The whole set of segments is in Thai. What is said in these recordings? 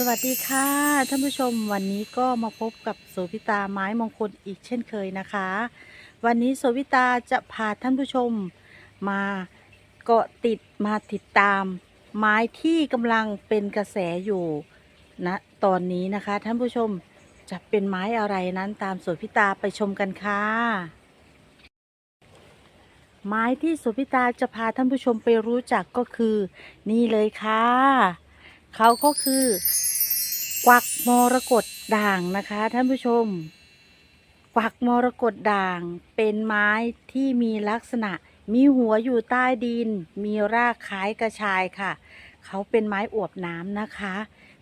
สวัสดีค่ะท่านผู้ชมวันนี้ก็มาพบกับโสพิตาไม้มงคลอีกเช่นเคยนะคะ วันนี้โสพิตาจะพาท่านผู้ชมมาเกาะติดมาติดตาม ไม้ที่กำลังเป็นกระแสอยู่ณตอนนี้นะคะ ท่านผู้ชมจะเป็นไม้อะไรนั้นตามโสพิตาไปชมกันค่ะ ไม้ที่โสพิตาจะพาท่านผู้ชมไปรู้จักก็คือ นี่เลยค่ะ เขาก็คือ กวักมรกตด่างนะคะ ท่านผู้ชม กวักมรกตด่าง เป็นไม้ที่มีลักษณะ มีหัวอยู่ใต้ดิน มีรากคล้ายกระชายค่ะ เขาเป็นไม้อวบน้ำนะคะ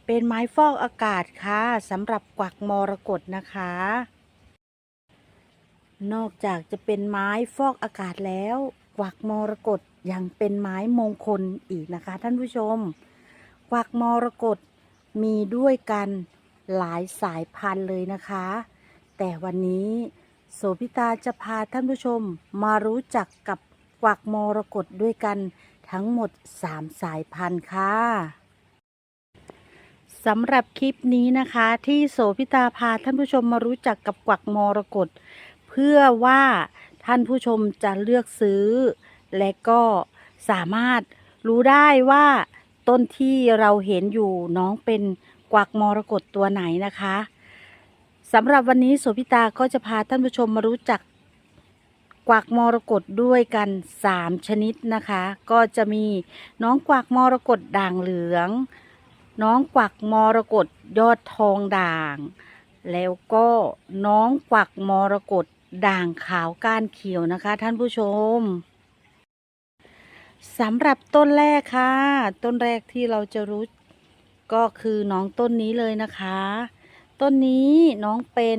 เป็นไม้ฟอกอากาศค่ะสำหรับกวักมรกตนะคะ นอกจากจะเป็นไม้ฟอกอากาศแล้ว กวักมรกตยังเป็นไม้มงคลอีกนะคะ ท่านผู้ชม กวักมรกตมีด้วยกันหลายสายพันธุ์เลยนะคะ แต่วันนี้โสพิตาจะพาท่านผู้ชมมารู้จักกับกวักมรกตด้วยกันทั้งหมด 3 สายพันธุ์ค่ะสำหรับคลิปนี้นะคะที่โสพิตาพาท่านผู้ชมมารู้จักกับกวักมรกตเพื่อว่าท่านผู้ชมจะเลือกซื้อ และก็สามารถรู้ได้ว่า ต้นที่เราเห็นอยู่น้องเป็นกวักมรกตตัวไหนนะคะสำหรับวันนี้โสพิตาก็จะพาท่านผู้ชมมารู้จักกวักมรกตด้วยกัน 3 ชนิดนะคะ ก็จะมีน้องกวักมรกตด่างเหลือง น้องกวักมรกตยอดทองด่าง แล้วก็น้องกวักมรกตด่างขาวก้านเขียวนะคะ ท่านผู้ชม สำหรับต้นแรกค่ะ ต้นแรกที่เราจะรู้ก็คือน้องต้นนี้เลยนะคะ ต้นนี้น้องเป็น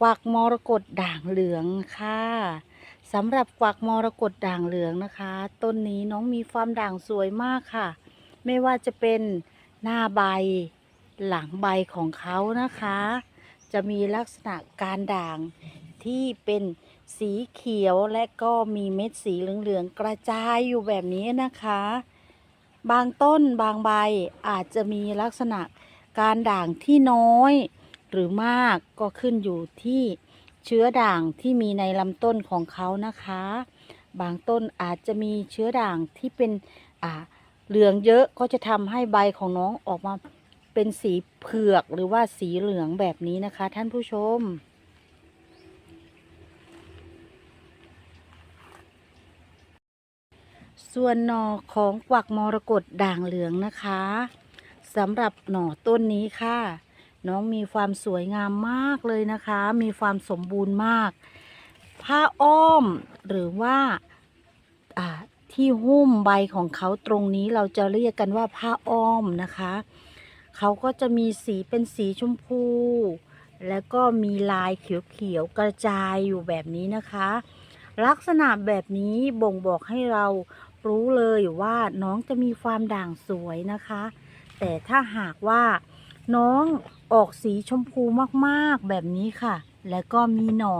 กวักมรกตด่างเหลืองค่ะสำหรับกวักมรกตด่างเหลืองนะคะ ต้นนี้น้องมีความด่างสวยมากค่ะ ไม่ว่าจะเป็นหน้าใบหลังใบของเขานะคะ จะมีลักษณะการด่างที่เป็น สีเขียวและก็มีเม็ดสีเหลืองๆกระจายอยู่แบบนี้นะคะ บางต้นบางใบอาจจะมีลักษณะการด่างที่น้อย หรือมากก็ขึ้นอยู่ที่เชื้อด่างที่มีในลำต้นของเขานะคะ บางต้นอาจจะมีเชื้อด่างที่เป็นอ่าเหลืองเยอะก็จะทำให้ใบของน้องออกมาเป็นสีเผือกหรือว่าสีเหลืองแบบนี้นะคะ ท่านผู้ชม ส่วนหน่อของกวักมรกตด่างเหลืองนะคะสำหรับหน่อต้นนี้ค่ะ น้องมีความสวยงามมากเลยนะคะ มีความสมบูรณ์มาก ผ้าอ้อมหรือว่าที่หุ้มใบของเขาตรงนี้เราจะเรียกกันว่าผ้าอ้อมนะคะ เขาก็จะมีสีเป็นสีชมพู แล้วก็มีลายเขียวๆกระจายอยู่แบบนี้นะคะ ลักษณะแบบนี้บ่งบอกให้เรา รู้เลยว่าน้องจะมีความด่างสวยนะคะ แต่ถ้าหากว่าน้องออกสีชมพูมากๆแบบนี้ค่ะ แล้วก็มีหน่อ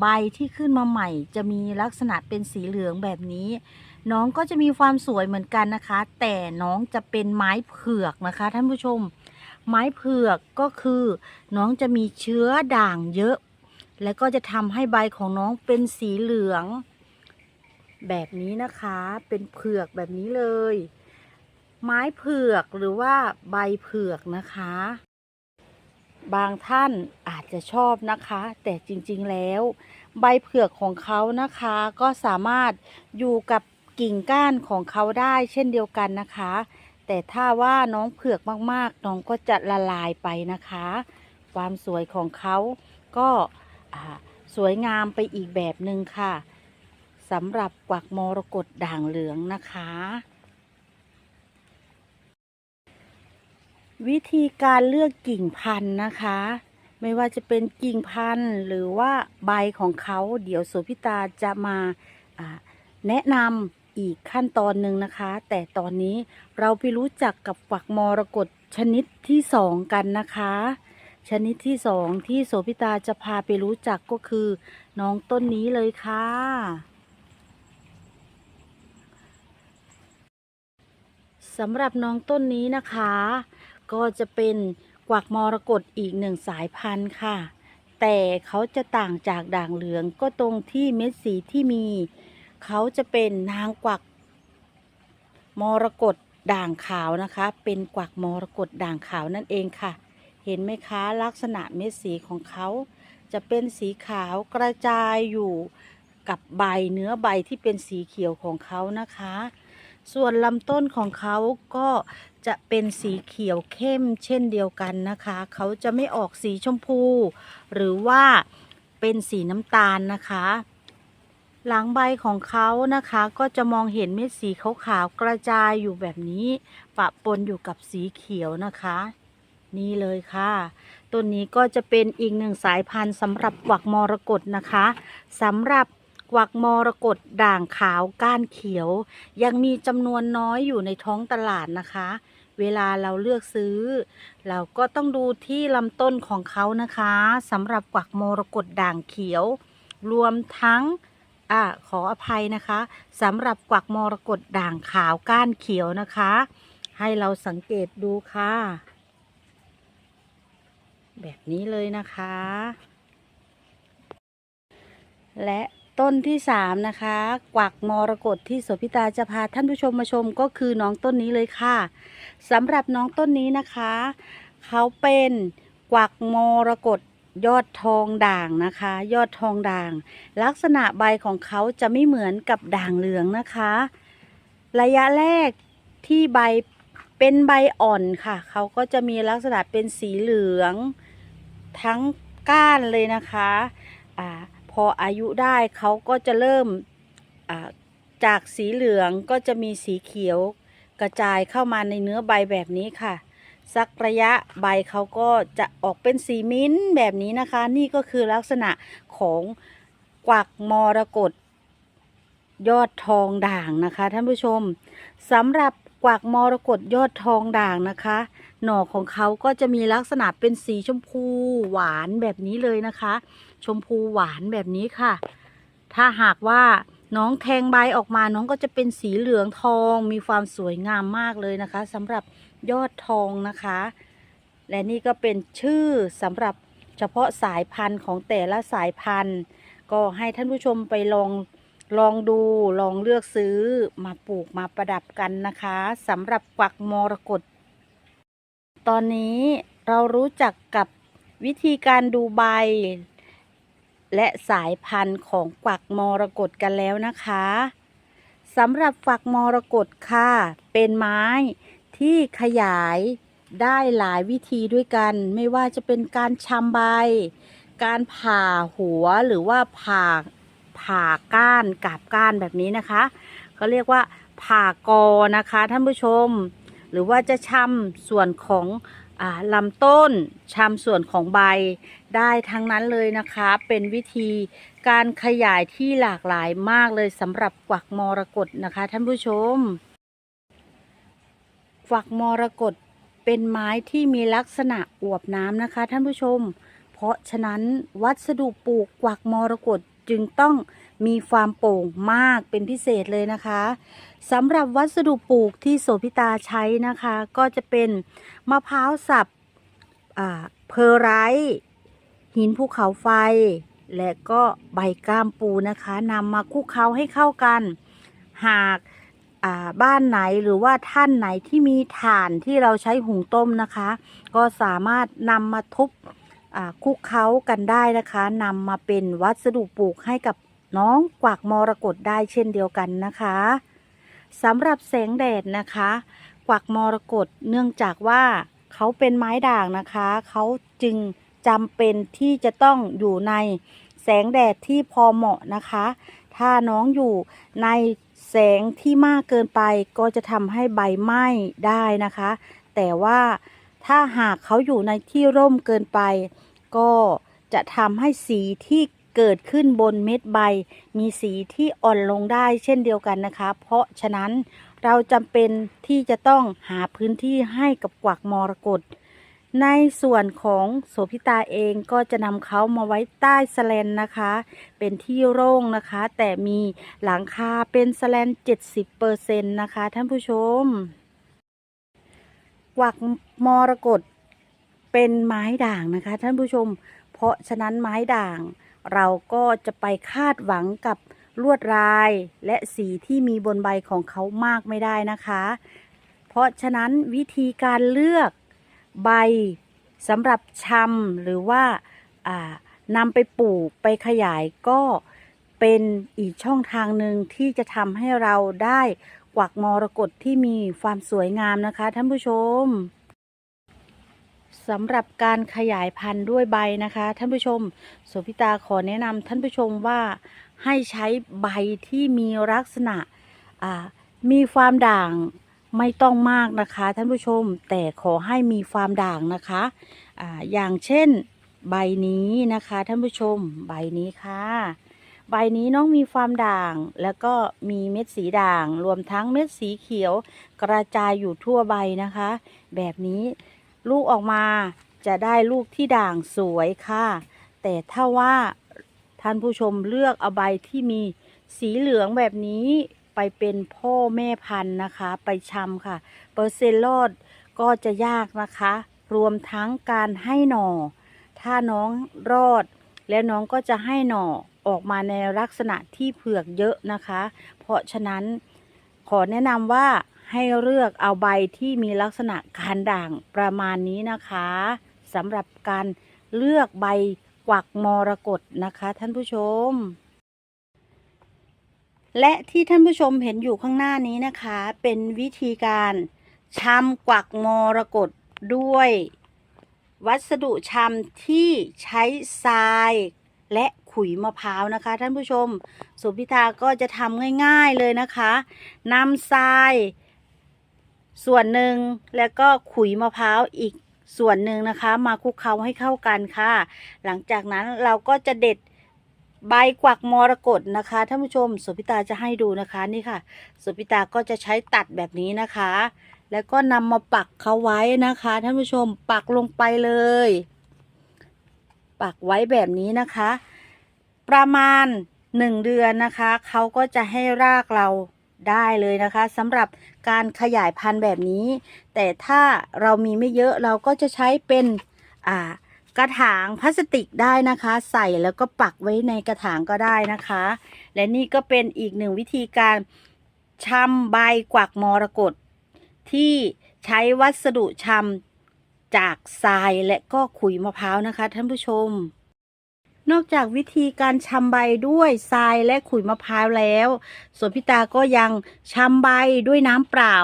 ใบที่ขึ้นมาใหม่ จะมีลักษณะเป็นสีเหลืองแบบนี้ น้องก็จะมีความสวยเหมือนกันนะคะ แต่น้องจะเป็นไม้เผือกนะคะ ท่านผู้ชม ไม้เผือกก็คือ น้องจะมีเชื้อด่างเยอะ แล้วก็จะทำให้ใบของน้องเป็นสีเหลือง แบบนี้นะคะ เป็นเผือกแบบนี้เลย ไม้เผือกหรือว่าใบเผือกนะคะ บางท่านอาจจะชอบนะคะ แต่จริงๆแล้ว ใบเผือกของเขานะคะ ก็สามารถอยู่กับกิ่งก้านของเขาได้เช่นเดียวกันนะคะ แต่ถ้าว่าน้องเผือกมากๆ น้องก็จะละลายไปนะคะ ความสวยของเขาก็สวยงามไปอีกแบบหนึ่งค่ะ สำหรับกวักมรกตด่างเหลืองนะคะ วิธีการเลือกกิ่งพันธุ์นะคะ ไม่ว่าจะเป็นกิ่งพันธุ์หรือว่าใบของเขาเดี๋ยวโสพิตาจะมาอ่าแนะนำอีกขั้นตอนหนึ่งนะคะ แต่ตอนนี้เราไปรู้จักกับฝักมรกตชนิดที่สองกันนะคะชนิดที่สองที่โสพิตาจะพาไปรู้จักก็คือ น้องต้นนี้เลยค่ะ สำหรับน้องต้นนี้นะคะ ก็จะเป็นกวักมรกตอีกหนึ่งสายพันธุ์ค่ะ แต่เขาจะต่างจากด่างเหลืองก็ตรงที่เม็ดสีที่มี เขาจะเป็นนางกวักมรกตด่างขาวนะคะ เป็นกวักมรกตด่างขาวนั่นเองค่ะ เห็นไหมคะลักษณะเม็ดสีของเขาจะเป็นสีขาวกระจายอยู่กับใบเนื้อใบที่เป็นสีเขียวของเขานะคะ ส่วนลำต้นของเขาก็จะเป็นสีเขียวเข้มเช่นเดียวกันนะคะ เขาจะไม่ออกสีชมพู หรือว่าเป็นสีน้ำตาลนะคะ หลังใบของเขานะคะก็จะมองเห็นเม็ดสีขาวๆกระจายอยู่แบบนี้ ปะปนอยู่กับสีเขียวนะคะ นี่เลยค่ะต้นนี้ก็จะเป็นอีกหนึ่งสายพันธุ์สำหรับกวักมรกตนะคะสำหรับ กวักมรกตด่างขาวก้านเขียว ยังมีจำนวนน้อยอยู่ในท้องตลาดนะคะ เวลาเราเลือกซื้อ เราก็ต้องดูที่ลำต้นของเขานะคะสำหรับกวักมรกตด่างเขียว รวมทั้งอ่าขออภัยนะคะสำหรับกวักมรกตด่างขาวก้านเขียวนะคะ ให้เราสังเกตดูค่ะ แบบนี้เลยนะคะ และ ต้นที่สามนะคะ กวักมรกตที่โสพิตาจะพาท่านผู้ชมมาชมก็คือน้องต้นนี้เลยค่ะสำหรับน้องต้นนี้นะคะ เขาเป็นกวักมรกตยอดทองด่างนะคะ ยอดทองด่าง ลักษณะใบของเขาจะไม่เหมือนกับด่างเหลืองนะคะ ระยะแรกที่ใบเป็นใบอ่อนค่ะ เขาก็จะมีลักษณะเป็นสีเหลืองทั้งก้านเลยนะคะอ่า พออายุได้เขาก็จะเริ่มจากสีเหลืองก็จะมีสีเขียวกระจายเข้ามาในเนื้อใบแบบนี้ค่ะ สักระยะใบเขาก็จะออกเป็นสีมิ้นท์แบบนี้นะคะ นี่ก็คือลักษณะของกวักมรกตยอดทองด่างนะคะท่านผู้ชมสำหรับกวักมรกตยอดทองด่างนะคะ หน่อของเขาก็จะมีลักษณะเป็นสีชมพูหวานแบบนี้เลยนะคะ ชมพูหวานแบบนี้ค่ะ ถ้าหากว่าน้องแทงใบออกมาน้องก็จะเป็นสีเหลืองทองมีความสวยงามมากเลยนะคะสำหรับยอดทองนะคะ และนี่ก็เป็นชื่อสำหรับเฉพาะสายพันธุ์ของแต่ละสายพันธุ์ ก็ให้ท่านผู้ชมไปลองลองดูลองเลือกซื้อมาปลูกมาประดับกันนะคะสำหรับกวักมรกตตอนนี้เรารู้จักกับวิธีการดูใบ และสายพันธุ์ของกวักมรกตกันแล้วนะคะสำหรับฝักมรกตค่ะ เป็นไม้ที่ขยายได้หลายวิธีด้วยกัน ไม่ว่าจะเป็นการชำใบ การผ่าหัวหรือว่าผ่าผ่าก้านกาบก้านแบบนี้นะคะก็เรียกว่าผ่ากอนะคะท่านผู้ชม หรือว่าจะชำส่วนของ ลำต้นชำส่วนของใบได้ทั้งนั้นเลยนะคะ เป็นวิธีการขยายที่หลากหลายมากเลยสำหรับกวักมรกตนะคะท่านผู้ชม กวักมรกตเป็นไม้ที่มีลักษณะอวบน้ำนะคะท่านผู้ชม เพราะฉะนั้นวัสดุปลูกกวักมรกตจึงต้อง มีความโป่งมากเป็นพิเศษเลยนะคะสำหรับวัสดุปลูกที่โสพิตาใช้นะคะ ก็จะเป็นมะพร้าวสับอ่าเพอร์ไรต์หินภูเขาไฟ และก็ใบก้ามปูนะคะนำมาคลุกเคล้าให้เข้ากัน หากอ่าบ้านไหนหรือว่าท่านไหนที่มีถ่านที่เราใช้หุงต้มนะคะ ก็สามารถนำมาทุบอ่าคลุกเคล้ากันได้นะคะนำมาเป็นวัสดุปลูกให้กับ น้องกวักมรกตได้เช่นเดียวกันนะคะสำหรับแสงแดดนะคะ กวักมรกตเนื่องจากว่าเขาเป็นไม้ด่างนะคะ เขาจึงจำเป็นที่จะต้องอยู่ในแสงแดดที่พอเหมาะนะคะ ถ้าน้องอยู่ในแสงที่มากเกินไปก็จะทำให้ใบไหม้ได้นะคะ แต่ว่าถ้าหากเขาอยู่ในที่ร่มเกินไป ก็จะทำให้สีที่ เกิดขึ้นบนเม็ดใบ มีสีที่อ่อนลงได้เช่นเดียวกันนะคะ เพราะฉะนั้นเราจำเป็นที่จะต้องหาพื้นที่ให้กับกวักมรกตในส่วนของโสพิตาเองก็จะนำเขามาไว้ใต้สแลนนะคะ เป็นที่โล่งนะคะ แต่มีหลังคาเป็นสแลน 70%นะคะท่านผู้ชม กวักมรกตเป็นไม้ด่างนะคะท่านผู้ชม เพราะฉะนั้นไม้ด่าง เราก็จะไปคาดหวังกับลวดลายและสีที่มีบนใบของเขามากไม่ได้นะคะ เพราะฉะนั้นวิธีการเลือกใบสำหรับชำหรือว่าานำไปปลูกไปขยายก็เป็นอีกช่องทางหนึ่งที่จะทำให้เราได้กวักมรกตที่มีความสวยงามนะคะท่านผู้ชม สำหรับการขยายพันธุ์ด้วยใบนะคะ ท่านผู้ชมโสภิตาขอแนะนำท่านผู้ชมว่าให้ใช้ใบที่มีลักษณะมีความด่างไม่ต้องมากนะคะ ท่านผู้ชมแต่ขอให้มีความด่างนะคะออย่างเช่นใบนี้นะคะ ท่านผู้ชมใบนี้ค่ะ ใบนี้น้องมีความด่างแล้วก็มีเม็ดสีด่าง รวมทั้งเม็ดสีเขียว กระจายอยู่ทั่วใบนะคะ แบบนี้ ลูกออกมาจะได้ลูกที่ด่างสวยค่ะ แต่ถ้าว่าท่านผู้ชมเลือกเอาใบที่มีสีเหลืองแบบนี้ไปเป็นพ่อแม่พันธุ์นะคะ ไปชำค่ะ เปอร์เซ็นต์รอดก็จะยากนะคะ รวมทั้งการให้หน่อ ถ้าน้องรอด แล้วน้องก็จะให้หน่อออกมาในลักษณะที่เผือกเยอะนะคะ เพราะฉะนั้นขอแนะนำว่า ให้เลือกเอาใบที่มีลักษณะการด่างประมาณนี้นะคะสำหรับการเลือกใบกวักมรกตนะคะ ท่านผู้ชม และที่ท่านผู้ชมเห็นอยู่ข้างหน้านี้นะคะ เป็นวิธีการชำกวักมรกตด้วย วัสดุชำที่ใช้ทรายและขุยมะพร้าวนะคะ ท่านผู้ชมสุพิธาก็จะทำง่าย ๆเลยนะคะนำทราย ส่วนหนึ่งแล้วก็ขุยมะพร้าวอีกส่วนหนึ่งนะคะมาคลุกเคล้าให้เข้ากันค่ะ หลังจากนั้นเราก็จะเด็ดใบกวักมรกตนะคะท่านผู้ชมสุพิตาจะให้ดูนะคะนี่ค่ะสุพิตาก็จะใช้ตัดแบบนี้นะคะ แล้วก็นำมาปักเขาไว้นะคะท่านผู้ชมปักลงไปเลย ปักไว้แบบนี้นะคะ ประมาณหนึ่งเดือนนะคะเขาก็จะให้รากเรา ได้เลยนะคะสำหรับการขยายพันธุ์แบบนี้ แต่ถ้าเรามีไม่เยอะเราก็จะใช้เป็นอ่ากระถางพลาสติกได้นะคะ ใส่แล้วก็ปักไว้ในกระถางก็ได้นะคะ และนี่ก็เป็นอีกหนึ่งวิธีการชำใบกวักมรกตที่ใช้วัสดุชำจากทรายและก็ขุยมะพร้าวนะคะท่านผู้ชม นอกจากวิธีการชำใบด้วยทรายและขุยมะพร้าวแล้ว ส่วนพิตาก็ยังชำใบด้วยน้ำเปล่า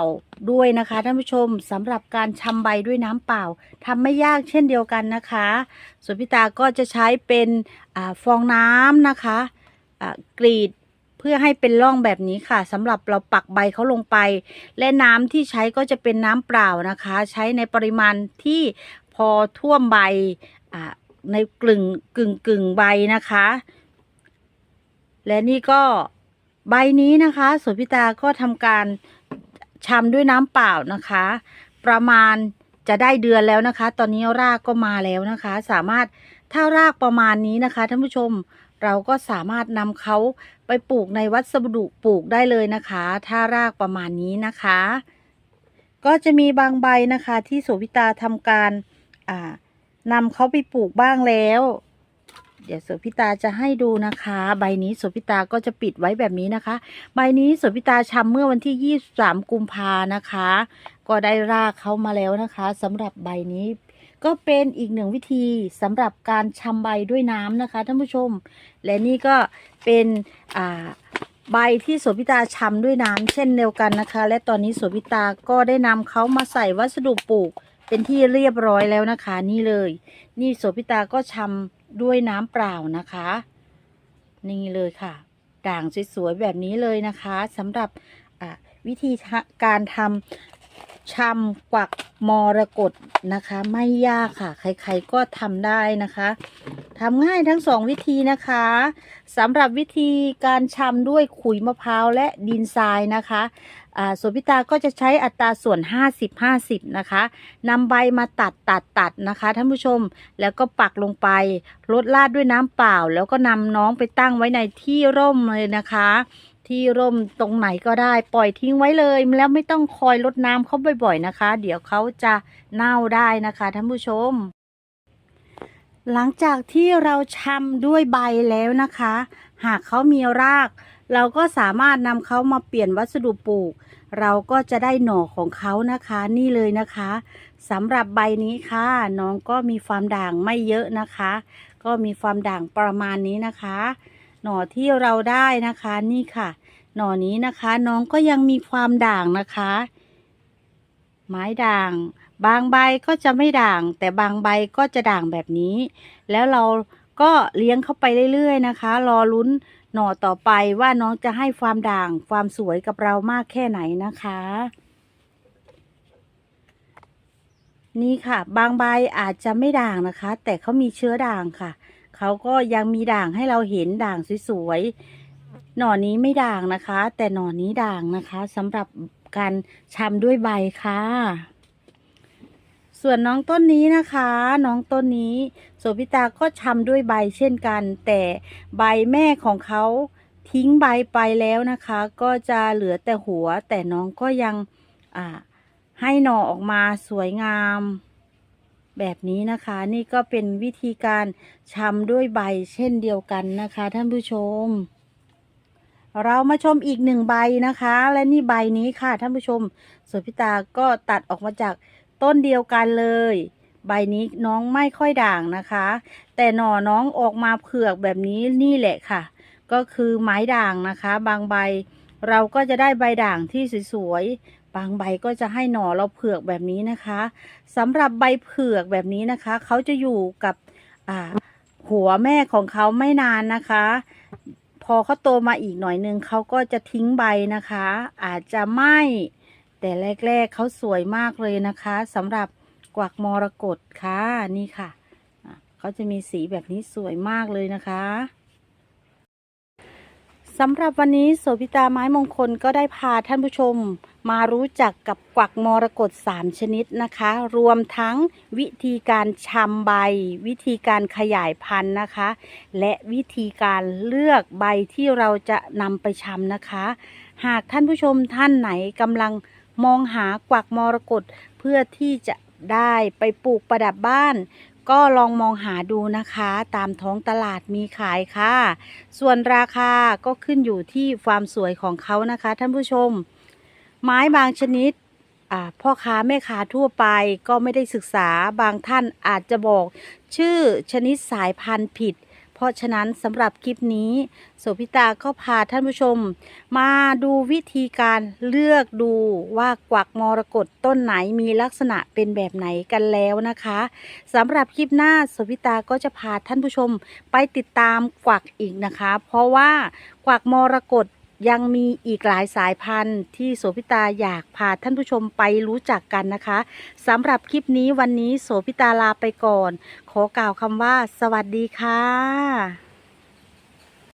ด้วยนะคะท่านผู้ชมสำหรับการชำใบด้วยน้ำเปล่าทำไม่ยากเช่นเดียวกันนะคะ ส่วนพิตาก็จะใช้เป็นอฟองน้ำนะคะอ่ากรีดเพื่อให้เป็นร่องแบบนี้ค่ะสำหรับเราปักใบเขาลงไป และน้ำที่ใช้ก็จะเป็นน้ำเปล่านะคะ ใช้ในปริมาณที่พอท่วมใบ ในกลึงกึ่งกึ่งใบนะคะ และนี่ก็ใบนี้นะคะสุพิตาก็ทำการชำด้วยน้ำเปล่านะคะ ประมาณจะได้เดือนแล้วนะคะ ตอนนี้รากก็มาแล้วนะคะ สามารถถ้ารากประมาณนี้นะคะท่านผู้ชมเราก็สามารถนำเขาไปปลูกในวัสดุปลูกได้เลยนะคะ ถ้ารากประมาณนี้นะคะ ก็จะมีบางใบนะคะที่โสพิตาทำการอ่า นำเขาไปปลูกบ้างแล้ว เดี๋ยวโสพิตาจะให้ดูนะคะ ใบนี้โสพิตาก็จะปิดไว้แบบนี้นะคะ ใบนี้โสพิตาชำเมื่อวันที่ 23 กุมภานะคะ ก็ได้รากเขามาแล้วนะคะสำหรับใบนี้ก็เป็นอีกหนึ่งวิธีสำหรับการชำใบด้วยน้ำนะคะท่านผู้ชม และนี่ก็เป็นใบที่โสพิตาชำด้วยน้ำเช่นเดียวกันนะคะ และตอนนี้โสพิตาก็ได้นำเขามาใส่วัสดุปลูก เป็นที่เรียบร้อยแล้วนะคะ นี่เลย นี่โสพิตาก็ชำด้วยน้ำเปล่านะคะ นี่เลยค่ะ ด่างสวยๆแบบนี้เลยนะคะสำหรับวิธีการทำชำกวักมรกตนะคะ ไม่ยากค่ะ ใครๆก็ทำได้นะคะทำง่ายทั้งสองวิธีนะคะสำหรับวิธีการชำด้วยขุยมะพร้าวและดินทรายนะคะ ส่วนพิตาก็จะใช้อัตราส่วน 50 50 นะคะนำใบมาตัดตัดตัดนะคะท่านผู้ชมแล้วก็ปักลงไปลดลาดด้วยน้ำเปล่า แล้วก็นำน้องไปตั้งไว้ในที่ร่มเลยนะคะ ที่ร่มตรงไหนก็ได้ปล่อยทิ้งไว้เลย แล้วไม่ต้องคอยรดน้ำเขาบ่อยๆนะคะ เดี๋ยวเขาจะเน่าได้นะคะท่านผู้ชม หลังจากที่เราชำด้วยใบแล้วนะคะ หากเขามีรากเราก็สามารถนำเขามาเปลี่ยนวัสดุปลูก เราก็จะได้หน่อของเขานะคะนี่เลยนะคะสำหรับใบนี้ค่ะ น้องก็มีความด่างไม่เยอะนะคะ ก็มีความด่างประมาณนี้นะคะ หน่อที่เราได้นะคะนี่ค่ะ หน่อนี้นะคะน้องก็ยังมีความด่างนะคะ ไม้ด่าง บางใบก็จะไม่ด่าง แต่บางใบก็จะด่างแบบนี้ แล้วเราก็เลี้ยงเข้าไปเรื่อยๆนะคะ รอลุ้น หน่อต่อไปว่าน้องจะให้ความด่างความสวยกับเรามากแค่ไหนนะคะ นี่ค่ะ บางใบอาจจะไม่ด่างนะคะ แต่เขามีเชื้อด่างค่ะ เขาก็ยังมีด่างให้เราเห็นด่างสวยๆหน่อนี้ไม่ด่างนะคะ แต่หน่อนี้ด่างนะคะสำหรับการชำด้วยใบค่ะ ส่วนน้องต้นนี้นะคะ น้องต้นนี้ สพิตาก็ชำด้วยใบเช่นกัน แต่ใบแม่ของเขาทิ้งใบไปแล้วนะคะ ก็จะเหลือแต่หัว แต่น้องก็ยังอ่าให้หน่อออกมาสวยงาม แบบนี้นะคะ นี่ก็เป็นวิธีการชำด้วยใบเช่นเดียวกันนะคะ ท่านผู้ชม เรามาชมอีกหนึ่งใบนะคะ และนี่ใบนี้ค่ะท่านผู้ชมโสพิตาก็ตัดออกมาจากต้นเดียวกันเลย ใบนี้น้องไม่ค่อยด่างนะคะ แต่หน่อน้องออกมาเผือกแบบนี้นี่แหละค่ะ ก็คือไม้ด่างนะคะ บางใบเราก็จะได้ใบด่างที่สวยๆ บางใบก็จะให้หน่อเราเผือกแบบนี้นะคะสำหรับใบเผือกแบบนี้นะคะ เขาจะอยู่กับหัวแม่ของเขาไม่นานนะคะ พอเขาโตมาอีกหน่อยนึงเขาก็จะทิ้งใบนะคะ อาจจะไม้แต่แรก ๆเขาสวยมากเลยนะคะสำหรับ กวักมรกตค่ะนี่ค่ะเขาจะมีสีแบบนี้สวยมากเลยนะคะสำหรับวันนี้โสพิตาไม้มงคลก็ได้พาท่านผู้ชมมารู้จักกับกวักมรกต3ชนิดนะคะ รวมทั้งวิธีการชำใบ วิธีการขยายพันธุ์นะคะ และวิธีการเลือกใบที่เราจะนำไปชำนะคะ หากท่านผู้ชมท่านไหนกำลังมองหากวักมรกตเพื่อที่จะ ได้ไปปลูกประดับบ้าน ก็ลองมองหาดูนะคะ ตามท้องตลาดมีขายค่ะ ส่วนราคาก็ขึ้นอยู่ที่ความสวยของเขานะคะท่านผู้ชม ไม้บางชนิดพ่อค้าแม่ค้าทั่วไปก็ไม่ได้ศึกษาบางท่านอาจจะบอก ชื่อชนิดสายพันธุ์ผิด เพราะฉะนั้นสำหรับคลิปนี้โสพิตาก็พาท่านผู้ชม มาดูวิธีการเลือกดูว่ากวักมรกตต้นไหนมีลักษณะเป็นแบบไหนกันแล้วนะคะสำหรับคลิปหน้าโสพิตาก็จะพาท่านผู้ชมไปติดตามกวักอีกนะคะ เพราะว่ากวักมรกต ยังมีอีกหลายสายพันธุ์ที่โสพิตาอยากพาท่านผู้ชมไปรู้จักกันนะคะสำหรับคลิปนี้วันนี้โสพิตาลาไปก่อน ขอกล่าวคำว่า สวัสดีค่ะ